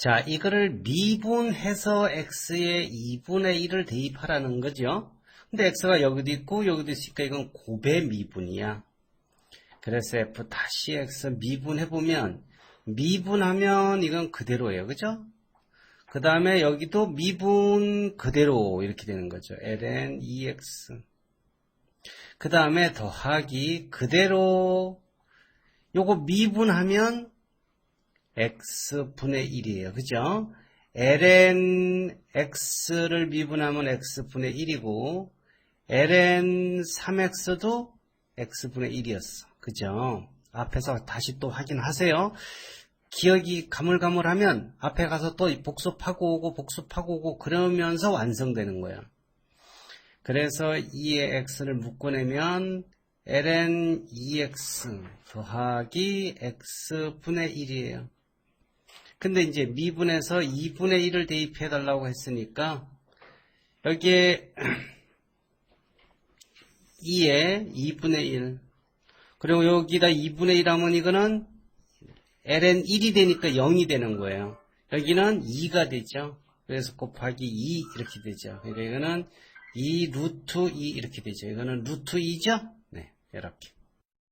자, 이거를 미분해서 x에 2분의 1을 대입하라는 거죠. 근데 x가 여기도 있고 여기도 있으니까 이건 고배 미분이야. 그래서 f 다시 x 미분해보면 미분하면 이건 그대로예요. 그죠? 그 다음에 여기도 미분 그대로 이렇게 되는 거죠. ln 2x 그 다음에 더하기 그대로 요거 미분하면 x분의 1이에요. 그죠? ln x를 미분하면 x분의 1이고 ln 3x도 x분의 1이었어. 그죠? 앞에서 다시 또 확인하세요. 기억이 가물가물하면 앞에 가서 또 복습하고 오고 복습하고 오고 그러면서 완성되는 거예요. 그래서 2의 x를 묶어내면 ln 2x 더하기 x분의 1이에요. 근데 이제 미분에서 2분의 1을 대입해 달라고 했으니까 여기에 2에 2분의 1 그리고 여기다 2분의 1 하면 이거는 ln 1이 되니까 0이 되는 거예요. 여기는 2가 되죠. 그래서 곱하기 2 이렇게 되죠. 그러니까 이거는 2 루트 2 이렇게 되죠. 이거는 루트 2죠? 네, 이렇게.